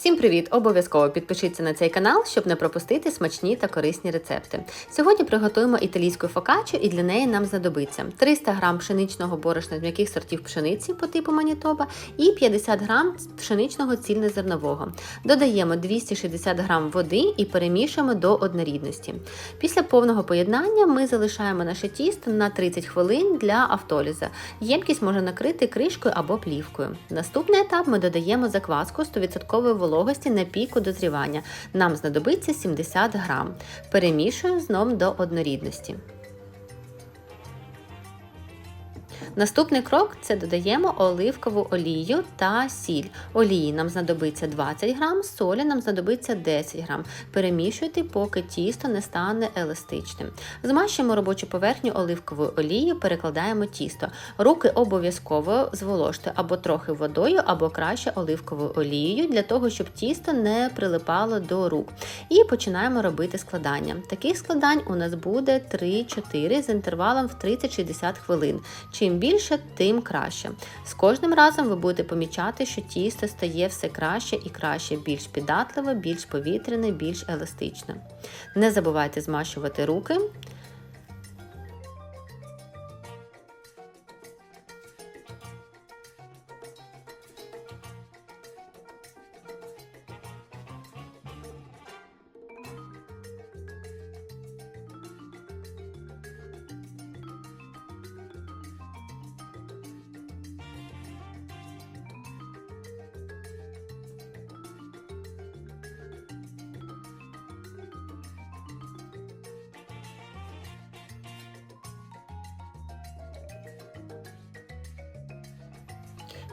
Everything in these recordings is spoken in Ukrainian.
Всім привіт! Обов'язково підпишіться на цей канал, щоб не пропустити смачні та корисні рецепти. Сьогодні приготуємо італійську фокаччу і для неї нам знадобиться 300 г пшеничного борошна з м'яких сортів пшениці по типу Манітоба і 50 г пшеничного цільнозернового. Додаємо 260 г води і перемішуємо до однорідності. Після повного поєднання ми залишаємо наше тісто на 30 хвилин для автоліза. Ємкість можна накрити кришкою або плівкою. Наступний етап ми додаємо закваску 100% вологості на піку дозрівання. Нам знадобиться 70 грам. Перемішую знов до однорідності. Наступний крок це додаємо оливкову олію та сіль. Олії нам знадобиться 20 грам, солі нам знадобиться 10 грам. Перемішуйте, поки тісто не стане еластичним. Змащуємо робочу поверхню оливковою олією, перекладаємо тісто. Руки обов'язково зволожте або трохи водою, або краще оливковою олією, для того, щоб тісто не прилипало до рук. І починаємо робити складання. Таких складань у нас буде 3-4 з інтервалом в 30-60 хвилин. Чим більше, тим краще. З кожним разом ви будете помічати, що тісто стає все краще і краще, більш піддатливе, більш повітряне, більш еластичне. Не забувайте змащувати руки.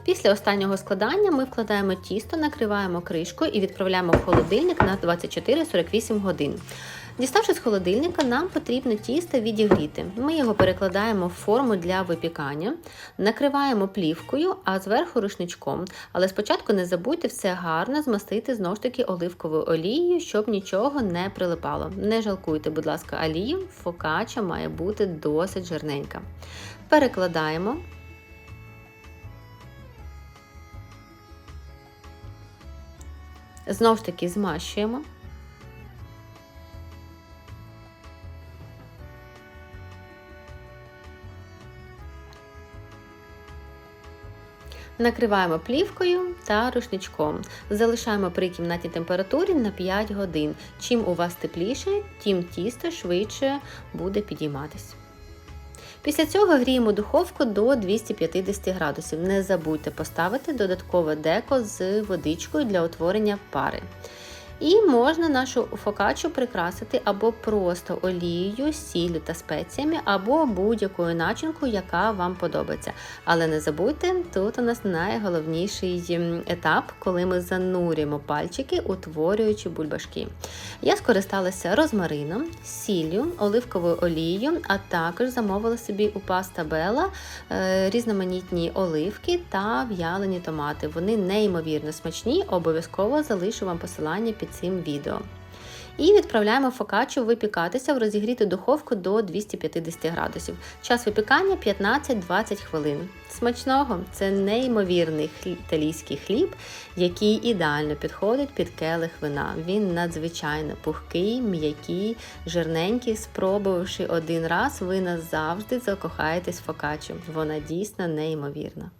Після останнього складання ми вкладаємо тісто, накриваємо кришкою і відправляємо в холодильник на 24-48 годин. Діставши з холодильника, нам потрібно тісто відігріти. Ми його перекладаємо в форму для випікання, накриваємо плівкою, а зверху рушничком. Але спочатку не забудьте все гарно змастити знову ж таки оливковою олією, щоб нічого не прилипало. Не жалкуйте, будь ласка, олію, фокача має бути досить жирненька. Перекладаємо. Знову ж таки змащуємо. Накриваємо плівкою та рушничком. Залишаємо при кімнатній температурі на 5 годин. Чим у вас тепліше, тим тісто швидше буде підійматись. Після цього гріємо духовку до 250 градусів. Не забудьте поставити додаткове деко з водичкою для утворення пари. І можна нашу фокачу прикрасити або просто олією, сіллю та спеціями, або будь-якою начинкою, яка вам подобається. Але не забудьте, тут у нас найголовніший етап, коли ми занурюємо пальчики, утворюючи бульбашки. Я скористалася розмарином, сіллю, оливковою олією, а також замовила собі у паста Бела е, різноманітні оливки та в'ялені томати. Вони неймовірно смачні, обов'язково залишу вам посилання під цим відео. І відправляємо фокаччу випікатися в розігріту духовку до 250 градусів. Час випікання 15-20 хвилин. Смачного це неймовірний італійський хліб, який ідеально підходить під келих вина. Він надзвичайно пухкий, м'який, жирненький. Спробувавши один раз, ви назавжди закохаєтесь в фокаччу. Вона дійсно неймовірна.